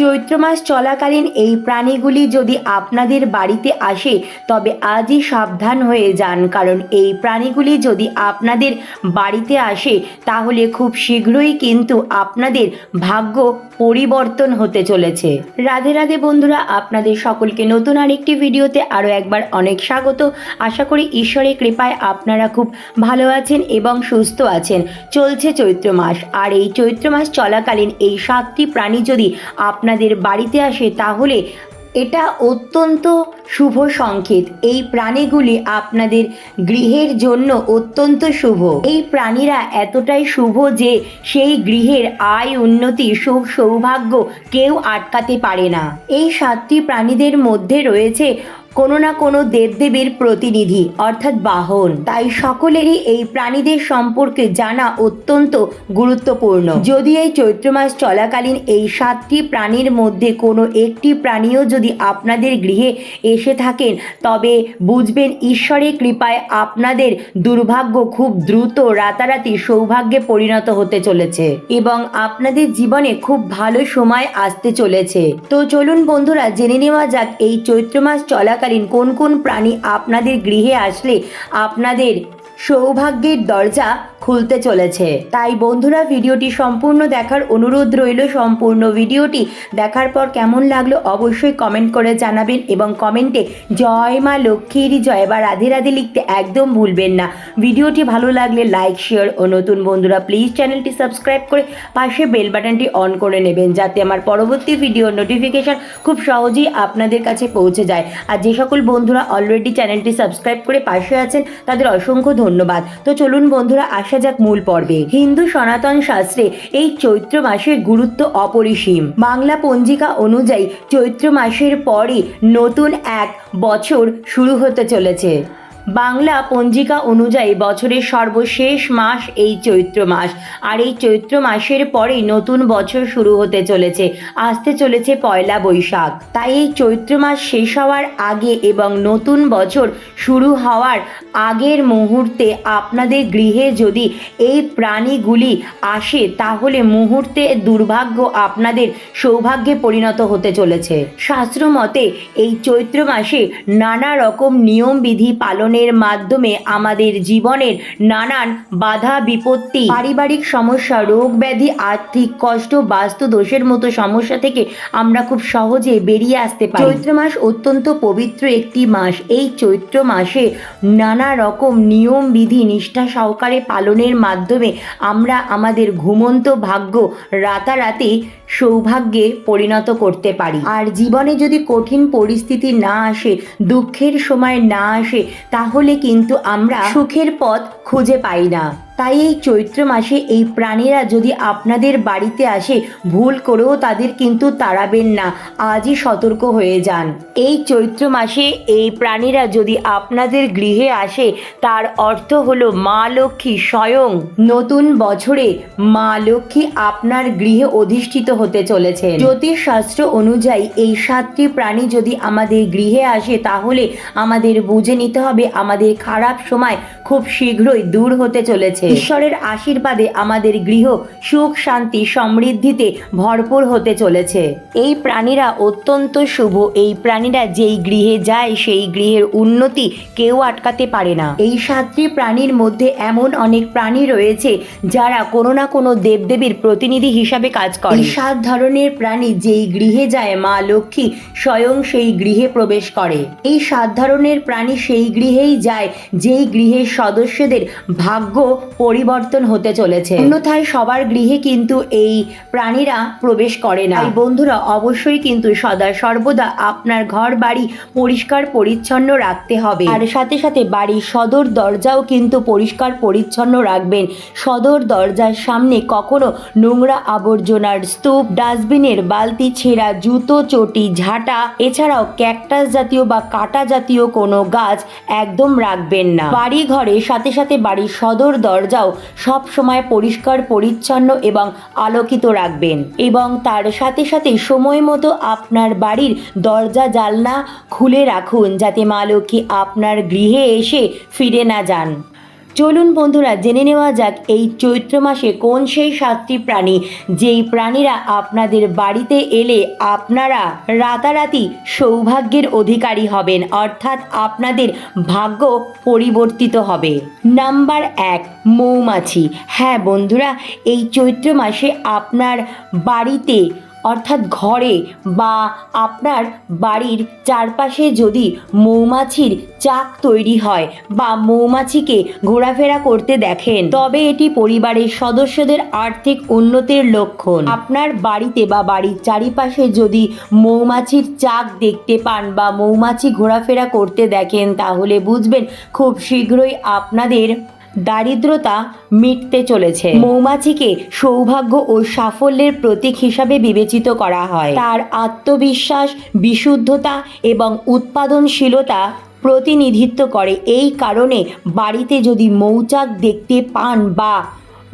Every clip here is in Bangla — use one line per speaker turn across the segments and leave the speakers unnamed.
চৈত্র মাস চলাকালীন এই প্রাণীগুলি যদি আপনাদের বাড়িতে আসে, তবে আজই সাবধান হয়ে যান। কারণ এই প্রাণীগুলি যদি আপনাদের বাড়িতে আসে, তাহলে খুব শীঘ্রই কিন্তু আপনাদের ভাগ্য পরিবর্তন হতে চলেছে। রাধে রাধে বন্ধুরা, আপনাদের সকলকে নতুন আরেকটি ভিডিওতে আরও একবার অনেক স্বাগত। আশা করি ঈশ্বরের কৃপায় আপনারা খুব ভালো আছেন এবং সুস্থ আছেন। চলছে চৈত্র মাস, আর এই চৈত্র মাস চলাকালীন এই সাতটি প্রাণী যদি আপনাদের বাড়িতে আসে তাহলে এটা অত্যন্ত শুভ সংকেত। এই প্রাণীগুলি আপনাদের গৃহের জন্য অত্যন্ত শুভ। এই প্রাণীরা এতটাই শুভ যে সেই গৃহের আয়, উন্নতি, সুখ, সৌভাগ্য কেউ আটকাতে পারে না। এই সাতটি প্রাণীদের মধ্যে রয়েছে কোনো না কোনো দেবদেবীর প্রতিনিধি, অর্থাৎ বাহন। তাই সকলেরই এই প্রাণীদের সম্পর্কে জানা অত্যন্ত গুরুত্বপূর্ণ। যদি এই চৈত্র মাস চলাকালীন এই সাতটি প্রাণীর মধ্যে কোনো একটি প্রাণীও যদি আপনাদের গৃহে এসে থাকেন, তবে বুঝবেন ঈশ্বরের কৃপায় আপনাদের দুর্ভাগ্য খুব দ্রুত রাতারাতি সৌভাগ্যে পরিণত হতে চলেছে এবং আপনাদের জীবনে খুব ভালো সময় আসতে চলেছে। তো চলুন বন্ধুরা, জেনে নেওয়া যাক এই চৈত্র মাস চলাকালীন কোন কোন প্রাণী আপনাদের গৃহে আসলে আপনাদের সৌভাগ্যের দরজা খুলতে চলেছে। তাই বন্ধুরা, ভিডিওটি সম্পূর্ণ দেখার অনুরোধ রইল। সম্পূর্ণ ভিডিওটি দেখার পর কেমন লাগল অবশ্যই কমেন্ট করে জানাবেন এবং কমেন্টে জয় মা লক্ষ্মীর জয় বা রাধে রাধে লিখতে একদম ভুলবেন না। ভিডিওটি ভালো লাগলে লাইক, শেয়ার ও নতুন বন্ধুরা প্লিজ চ্যানেলটি সাবস্ক্রাইব করে পাশে বেল বাটনটি অন করে নেবেন যাতে আমার পরবর্তী ভিডিওর নোটিফিকেশন খুব সহজেই আপনাদের কাছে পৌঁছে যায়। আর যে সকল বন্ধুরা অলরেডি চ্যানেলটি সাবস্ক্রাইব করে পাশে আছেন, তাদের অসংখ্য ধন্যবাদ। তো চলুন বন্ধুরা, আসা যাক মূল পর্বে। হিন্দু সনাতন শাস্ত্রে এই চৈত্র মাসের গুরুত্ব অপরিসীম। বাংলা পঞ্জিকা অনুযায়ী চৈত্র মাসের পরই নতুন এক বছর শুরু হতে চলেছে। বাংলা পঞ্জিকা অনুযায়ী বছরের সর্বশেষ মাস এই চৈত্র মাস। আর এই চৈত্র মাসের পরেই নতুন বছর শুরু হতে চলেছে, আসতে চলেছে পয়লা বৈশাখ। তাই এই চৈত্র মাস শেষ হওয়ার আগে এবং নতুন বছর শুরু হওয়ার আগের মুহূর্তে আপনাদের গৃহে যদি এই প্রাণীগুলি আসে, তাহলে মুহূর্তে দুর্ভাগ্য আপনাদের সৌভাগ্যে পরিণত হতে চলেছে। শাস্ত্র মতে এই চৈত্র মাসে নানা রকম নিয়মবিধি পালনের মাধ্যমে আমাদের জীবনের নানান বাধা, বিপত্তি, পারিবারিক সমস্যা, রোগ ব্যাধি, আর্থিক কষ্ট, বাস্তু দোষের মতো সমস্যা থেকে আমরা খুব সহজে বেরিয়ে আসতে পারি। চৈত্র মাস অত্যন্ত পবিত্র একটি মাস। এই চৈত্র মাসে নানা রকম নিয়ম, বিধি, নিষ্ঠা সহকারে পালনের মাধ্যমে আমরা আমাদের ঘুমন্ত ভাগ্য রাতারাতি সৌভাগ্যে পরিণত করতে পারি। আর জীবনে যদি কঠিন পরিস্থিতি না আসে, দুঃখের সময় না আসে, তাহলে কিন্তু আমরা সুখের পথ খুঁজে পাই না। তাই এই চৈত্র মাসে এই প্রাণীরা যদি আপনাদের বাড়িতে আসে, ভুল করেও তাদের কিন্তু তাড়াবেন না। আজই সতর্ক হয়ে যান। এই চৈত্র মাসে এই প্রাণীরা যদি আপনাদের গৃহে আসে, তার অর্থ হলো মা লক্ষ্মী স্বয়ং। নতুন বছরে মা লক্ষ্মী আপনার গৃহে অধিষ্ঠিত হতে চলেছে জ্যোতিষ শাস্ত্র অনুযায়ী এই সাতটি প্রাণী যদি আমাদের গৃহে আসে, তাহলে আমাদের বুঝে নিতে হবে আমাদের খারাপ সময় খুব শীঘ্রই দূর হতে চলেছে। ঈশ্বরের আশীর্বাদে আমাদের গৃহ সুখ শান্তি সমৃদ্ধিতে ভরপুর হতে চলেছে। এই প্রাণীরা অত্যন্ত শুভ। এই প্রাণীরা যেই গৃহে যায় সেই গৃহের উন্নতি কেউ আটকাতে পারে না। এই সাতটি প্রাণীর মধ্যে এমন অনেক প্রাণী রয়েছে যারা কোনো না কোনো দেবদেবীর প্রতিনিধি হিসাবে কাজ করে। এই সাত ধরনের প্রাণী যেই গৃহে যায় মা লক্ষ্মী স্বয়ং সেই গৃহে প্রবেশ করে। এই সাত ধরনের প্রাণী সেই গৃহেই যায় যেই গৃহের সদস্যদের ভাগ্য পরিবর্তন হতে চলেছে। অন্যথায় সবার গৃহে কিন্তু এই প্রাণীরা প্রবেশ করে না। বন্ধুরা, অবশ্যই কিন্তু সদা সর্বদা আপনার ঘর বাড়ি পরিষ্কার পরিচ্ছন্ন রাখতে হবে। আর সাথে সাথে বাড়ির সদর দরজাও কিন্তু পরিষ্কার পরিচ্ছন্ন রাখবেন। সদর দরজার সামনে কখনো নোংরা আবর্জনার স্তূপ, ডাস্টবিনের বালতি ছেঁড়া জুতো, চটি, ঝাঁটা, এছাড়াও ক্যাকটাস জাতীয় বা কাটা জাতীয় কোনো গাছ একদম রাখবেন না। বাড়ি ঘরে সাথে সাথে বাড়ির সদর দরজাও সব সময় পরিষ্কার, পরিচ্ছন্ন এবং আলোকিত রাখবেন এবং তার সাথে সাথে সময় মতো আপনার বাড়ির দরজা জালনা খুলে রাখুন যাতে মা লক্ষ্মী আপনার গৃহে এসে ফিরে না যান। চলুন বন্ধুরা জেনে নেওয়া যাক এই চৈত্র মাসে কোন সেই সাতটি প্রাণী যেই প্রাণীরা আপনাদের বাড়িতে এলে আপনারা রাতারাতি সৌভাগ্যের অধিকারী হবেন, অর্থাৎ আপনাদের ভাগ্য পরিবর্তিত হবে। নাম্বার এক, মৌমাছি। হ্যাঁ বন্ধুরা, এই চৈত্র মাসে আপনার বাড়িতে অর্থাৎ ঘরে বা আপনার বাড়ির চারপাশে যদি মৌমাছির চাক তৈরি হয় বা মৌমাছিকে ঘোরাফেরা করতে দেখেন, তবে এটি পরিবারের সদস্যদের আর্থিক উন্নতির লক্ষণ। আপনার বাড়িতে বা বাড়ির চারিপাশে যদি মৌমাছির চাক দেখতে পান বা মৌমাছি ঘোরাফেরা করতে দেখেন, তাহলে বুঝবেন খুব শীঘ্রই আপনাদের দারিদ্রতা মিটতে চলেছে। মৌমাছিকে সৌভাগ্য ও সাফল্যের প্রতীক হিসাবে বিবেচিত করা হয়। তার আত্মবিশ্বাস, বিশুদ্ধতা এবং উৎপাদনশীলতা প্রতিনিধিত্ব করে। এই কারণে বাড়িতে যদি মৌচাক দেখতে পান বা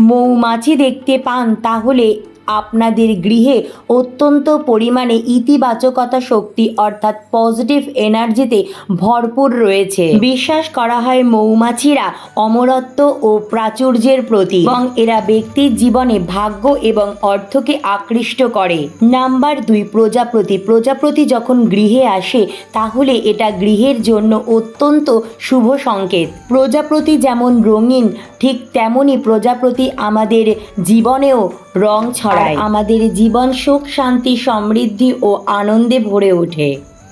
মৌমাছি দেখতে পান, তাহলে আপনাদের গৃহে অত্যন্ত পরিমাণে ইতিবাচকতা শক্তি অর্থাৎ পজিটিভ এনার্জিতে ভরপুর রয়েছে। বিশ্বাস করা হয় মৌমাছিরা অমরত্ব ও প্রাচুর্যের প্রতি এবং এরা ব্যক্তির জীবনে ভাগ্য এবং অর্থকে আকৃষ্ট করে। নাম্বার দুই, প্রজাপতি। প্রজাপতি যখন গৃহে আসে, তাহলে এটা গৃহের জন্য অত্যন্ত শুভ সংকেত। প্রজাপতি যেমন রঙিন, ঠিক তেমনই প্রজাপতি আমাদের জীবনেও রং আমাদের জীবন সুখ শান্তি সমৃদ্ধি ও আনন্দে ভরে ওঠে।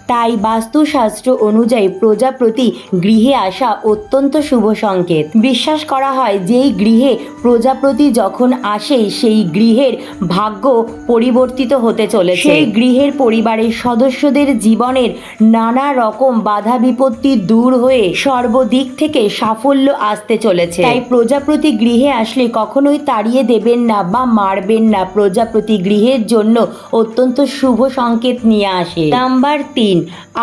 তাই বাস্তুশাস্ত্র অনুযায়ী প্রজাপতি গৃহে আসা অত্যন্ত শুভ সংকেত। বিশ্বাস করা হয় যেই গৃহে প্রজাপতি যখন আসে সেই গৃহের ভাগ্য পরিবর্তিত হতে চলেছে। সেই গৃহের পরিবারের সদস্যদের জীবনের নানা রকম বাধা বিপত্তি দূর হয়ে সর্বদিক থেকে সাফল্য আসতে চলেছে। তাই প্রজাপতি গৃহে আসলে কখনোই তাড়িয়ে দেবেন না বা মারবেন না। প্রজাপতি গৃহের জন্য অত্যন্ত শুভ সংকেত নিয়ে আসে। নাম্বার তিন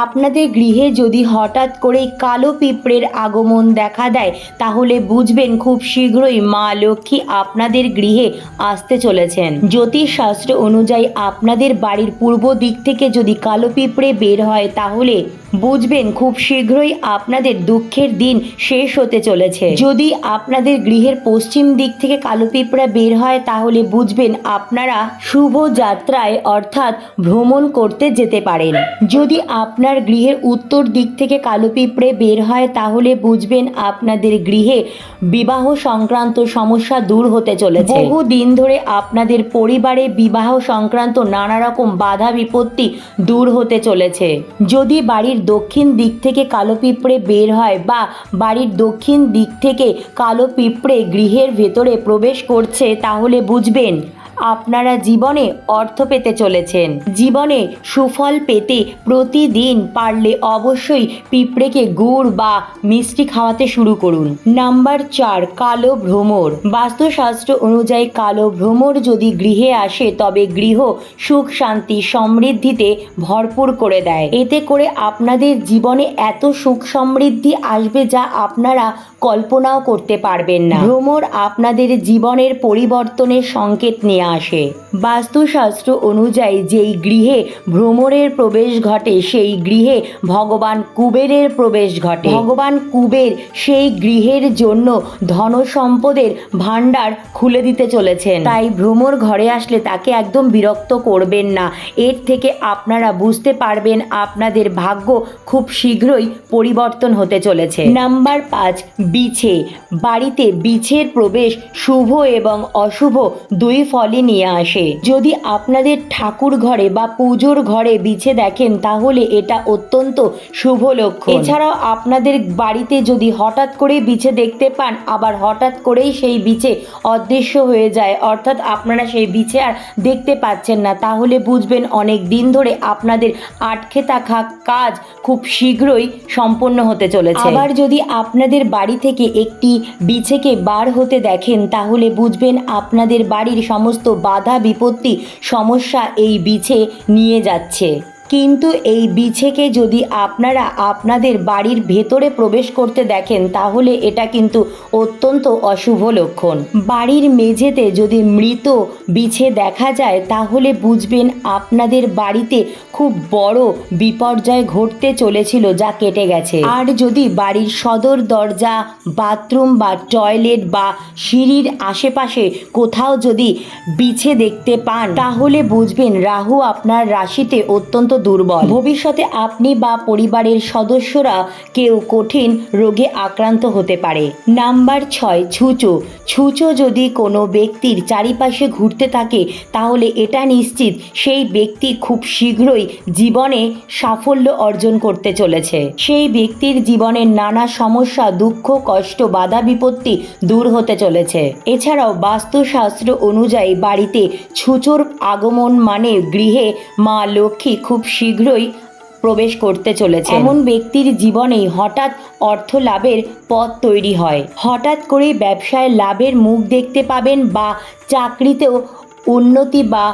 আপনাদের গৃহে যদি হঠাৎ করে কালো পিঁপড়ের আগমন দেখা দেয়, তাহলে বুঝবেন খুব শীঘ্রই মা লক্ষ্মী আপনাদের গৃহে আসতে চলেছেন। জ্যোতিষশাস্ত্র অনুযায়ী আপনাদের বাড়ির পূর্ব দিক থেকে যদি কালো পিঁপড়ে বের হয়, তাহলে বুঝবেন খুব শীঘ্রই আপনাদের দুঃখের দিন শেষ হতে চলেছে। যদি আপনাদের গৃহের পশ্চিম দিক থেকে কালো পিঁপড়া বের হয়, তাহলে বুঝবেন আপনারা শুভ যাত্রায় অর্থাৎ ভ্রমণ করতে যেতে পারেন। যদি আপনার গৃহের উত্তর দিক থেকে কালো পিঁপড়ে বের হয়, তাহলে বুঝবেন আপনাদের গৃহে বিবাহ সংক্রান্ত সমস্যা দূর হতে চলেছে। বহু দিন ধরে আপনাদের পরিবারে বিবাহ সংক্রান্ত নানা রকম বাধা বিপত্তি দূর হতে চলেছে। যদি বাড়ির দক্ষিণ দিক থেকে কালো পিঁপড়ে বের হয় বা বাড়ির দক্ষিণ দিক থেকে কালো পিঁপড়ে গৃহের ভেতরে প্রবেশ করছে, তাহলে বুঝবেন আপনারা জীবনে অর্থ পেতে চলেছেন। জীবনে সুফল পেতে প্রতিদিন পারলে অবশ্যই পিঁপড়েকে গুড় বা মিষ্টি খাওয়াতে শুরু করুন। নাম্বার চার, কালো ভ্রমর। বাস্তুশাস্ত্র অনুযায়ী কালো ভ্রমর যদি গৃহে আসে, তবে গৃহ সুখ, শান্তি, সমৃদ্ধিতে ভরপুর করে দেয়। এতে করে আপনাদের জীবনে এত সুখ, সমৃদ্ধি আসবে যা আপনারা কল্পনাও করতে পারবেন না। ভ্রমর আপনাদের জীবনের পরিবর্তনের সংকেত নিয়ে আসে। বাস্তুশাস্ত্র অনুযায়ী যেই গৃহে ভ্রমরের প্রবেশ ঘটে, সেই গৃহে ভগবান কুবেরের প্রবেশ ঘটে। ভগবান কুবের সেই গৃহের জন্য ধন সম্পদের ভাণ্ডার খুলে দিতে চলেছেন। তাই ভ্রমর ঘরে আসলে তাকে একদম বিরক্ত করবেন না। এর থেকে আপনারা বুঝতে পারবেন আপনাদের ভাগ্য খুব শীঘ্রই পরিবর্তন হতে চলেছে। নাম্বার পাঁচ, বিছে। বাড়িতে বিছের প্রবেশ শুভ এবং অশুভ দুই ফলই নিয়ে আসে। যদি আপনাদের ঠাকুর ঘরে বা পুজোর ঘরে বিছে দেখেন, তাহলে এটা অত্যন্ত শুভ লক্ষ্য এছাড়াও আপনাদের বাড়িতে যদি হঠাৎ করে বিছে দেখতে পান, আবার হঠাৎ করেই সেই বিছে অদৃশ্য হয়ে যায়, অর্থাৎ আপনারা সেই বিছে আর দেখতে পাচ্ছেন না, তাহলে বুঝবেন অনেক দিন ধরে আপনাদের আটকে থাকা কাজ খুব শীঘ্রই সম্পন্ন হতে চলেছে। আবার যদি আপনাদের বাড়ি থেকে একটি বিছেকে বার হতে দেখেন, তাহলে বুঝবেন আপনাদের বাড়ির সমস্ত বাধা বিপত্তি সমস্যা এই বিছে নিয়ে যাচ্ছে। কিন্তু এই বিছেকে যদি আপনারা আপনাদের বাড়ির ভেতরে প্রবেশ করতে দেখেন, তাহলে এটা কিন্তু অত্যন্ত অশুভ লক্ষণ। বাড়ির মেঝেতে যদি মৃত বিছে দেখা যায়, তাহলে বুঝবেন আপনাদের বাড়িতে খুব বড় বিপর্যয় ঘটতে চলেছিল, যা কেটে গেছে। আর যদি বাড়ির সদর দরজা, বাথরুম বা টয়লেট বা সিঁড়ির আশেপাশে কোথাও যদি বিছে দেখতে পান, তাহলে বুঝবেন রাহু আপনার রাশিতে অত্যন্ত দুর্বল। ভবিষ্যতে আপনি বা পরিবারের সদস্যরা কেউ কঠিন রোগে আক্রান্ত হতে পারে। নাম্বার ছয়, ছুঁচো। ছুঁচো যদি কোনো ব্যক্তির চারিপাশে ঘুরতে থাকে, তাহলে এটা নিশ্চিত সেই ব্যক্তি খুব শীঘ্রই জীবনে সাফল্য অর্জন করতে চলেছে। সেই ব্যক্তির জীবনের নানা সমস্যা, দুঃখ, কষ্ট, বাধা বিপত্তি দূর হতে চলেছে। এছাড়াও বাস্তুশাস্ত্র অনুযায়ী বাড়িতে ছুঁচোর আগমন মানে গৃহে মা লক্ষ্মী খুব শীঘ্রই প্রবেশ করতে চলেছে এমন ব্যক্তির জীবনেই হঠাৎ অর্থ লাভের পথ তৈরি হয়। হঠাৎ করে ব্যবসায় লাভের মুখ দেখতে পাবেন বা চাকরিতেও উন্নতি বা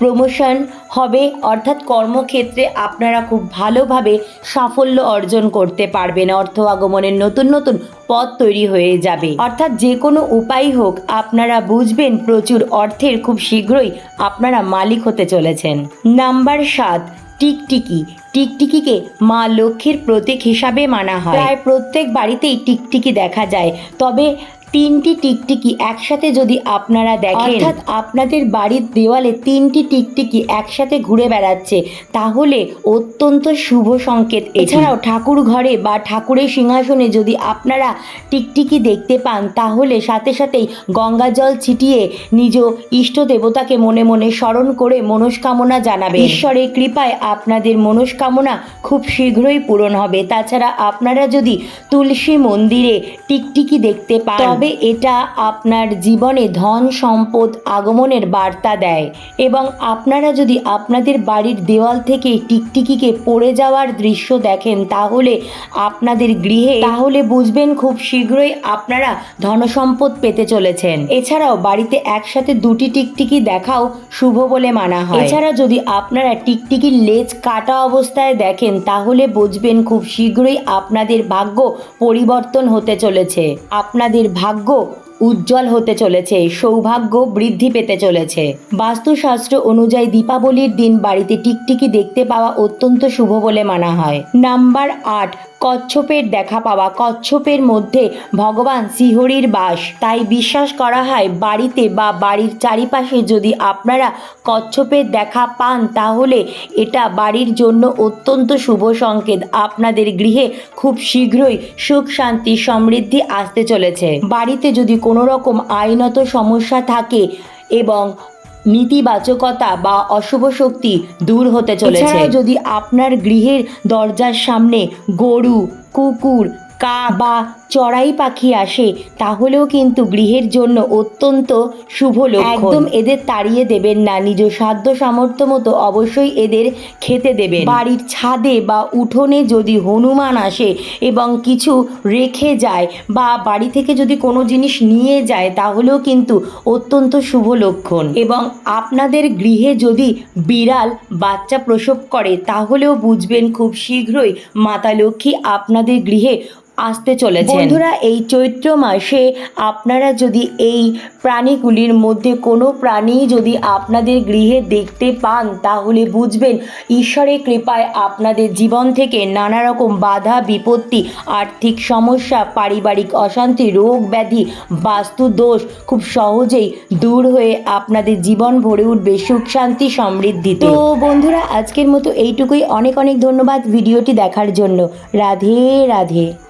প্রমোশন হবে, অর্থাৎ কর্মক্ষেত্রে আপনারা খুব ভালোভাবে সাফল্য অর্জন করতে পারবেন। অর্থ আগমনের নতুন নতুন পথ তৈরি হয়ে যাবে। অর্থাৎ যে কোনো উপায় হোক, আপনারা বুঝবেন প্রচুর অর্থের খুব শীঘ্রই আপনারা মালিক হতে চলেছেন। নাম্বার সাত, টিকটিকি। টিকটিকিকে মা লক্ষ্মীর প্রতীক হিসাবে মানা হয়। প্রায় প্রত্যেক বাড়িতেই টিকটিকি দেখা যায়। তবে তিনটি টিকটিকি একসাথে যদি আপনারা দেখেন অর্থাৎ আপনাদের বাড়ির দেওয়ালে তিনটি টিকটিকি একসাথে ঘুরে বেড়াচ্ছে তাহলে অত্যন্ত শুভ সংকেত এছাড়াও ঠাকুর ঘরে বা ঠাকুরের সিংহাসনে যদি আপনারা টিকটিকি দেখতে পান তাহলে সাথে সাথেই গঙ্গা জল ছিটিয়ে নিজ ইষ্ট দেবতাকে মনে মনে স্মরণ করে মনস্কামনা জানাবে ঈশ্বরের কৃপায় আপনাদের মনস্কামনা খুব শীঘ্রই পূরণ হবে। তাছাড়া আপনারা যদি তুলসী মন্দিরে টিকটিকি দেখতে পান তবে এটা আপনার জীবনে ধন সম্পদ আগমনের বার্তা দেয় এবং আপনারা যদি আপনাদের বাড়ির দেওয়াল থেকে টিকটিকিকে পড়ে যাওয়ার দৃশ্য দেখেন তাহলে আপনাদের গৃহে তাহলে বুঝবেন খুব শীঘ্রই আপনারা ধনসম্পদ পেতে চলেছেন। এছাড়াও বাড়িতে একসাথে দুটি টিকটিকি দেখাও শুভ বলে মানা হয়। এছাড়া যদি আপনারা টিকটিকির লেজ কাটা অবস্থায় দেখেন তাহলে বুঝবেন খুব শীঘ্রই আপনাদের ভাগ্য পরিবর্তন হতে চলেছে। আপনাদের ভাগ্য উজ্জ্বল হতে চলেছে সৌভাগ্য বৃদ্ধি পেতে চলেছে। বাস্তুশাস্ত্র অনুযায়ী দীপাবলির দিন বাড়িতে টিকটিকি দেখতে পাওয়া অত্যন্ত শুভ বলে মানা হয়। নাম্বার আট কচ্ছপের দেখা পাওয়া, কচ্ছপের মধ্যে ভগবান শ্রীহরির বাস। তাই বিশ্বাস করা হয়, বাড়িতে বা বাড়ির চারিপাশে যদি আপনারা কচ্ছপের দেখা পান, তাহলে এটা বাড়ির জন্য অত্যন্ত শুভ সংকেত। আপনাদের গৃহে খুব শীঘ্রই সুখ, শান্তি, সমৃদ্ধি আসতে চলেছে। বাড়িতে যদি কোনো রকম আইনত সমস্যা থাকে এবং নীতিবাচকতা বা অশুভ শক্তি দূর হতে চলেছে। যদি আপনার গৃহের দরজার সামনে গরু কুকুর কা বা চড়াই পাখি আসে, তাহলেও কিন্তু গৃহের জন্য অত্যন্ত শুভ একদম এদের তাড়িয়ে দেবেন না, নিজ সাধ্য সামর্থ্য মতো অবশ্যই এদের খেতে দেবেন। বাড়ির ছাদে বা উঠোনে যদি হনুমান আসে এবং কিছু রেখে যায় বা বাড়ি থেকে যদি কোনো জিনিস নিয়ে যায়, তাহলেও কিন্তু অত্যন্ত শুভ লক্ষণ। এবং আপনাদের গৃহে যদি বিড়াল বাচ্চা প্রসব করে, তাহলেও বুঝবেন খুব শীঘ্রই মাতা লক্ষ্মী আপনাদের গৃহে আসতে চলেছে বন্ধুরা এই চৈত্র মাসে আপনারা যদি এই প্রাণীগুলির মধ্যে কোনো প্রাণী যদি আপনাদের গৃহে দেখতে পান তাহলে বুঝবেন ঈশ্বরের কৃপায় আপনাদের জীবন থেকে নানা রকম বাধা বিপত্তি আর্থিক সমস্যা পারিবারিক অশান্তি রোগ ব্যাধি বাস্তু দোষ খুব সহজেই দূর হয়ে আপনাদের জীবন ভরে উঠবে সুখ শান্তি সমৃদ্ধিতে তো বন্ধুরা আজকের মতো এইটুকুই। অনেক অনেক ধন্যবাদ ভিডিওটি দেখার জন্য। রাধে রাধে।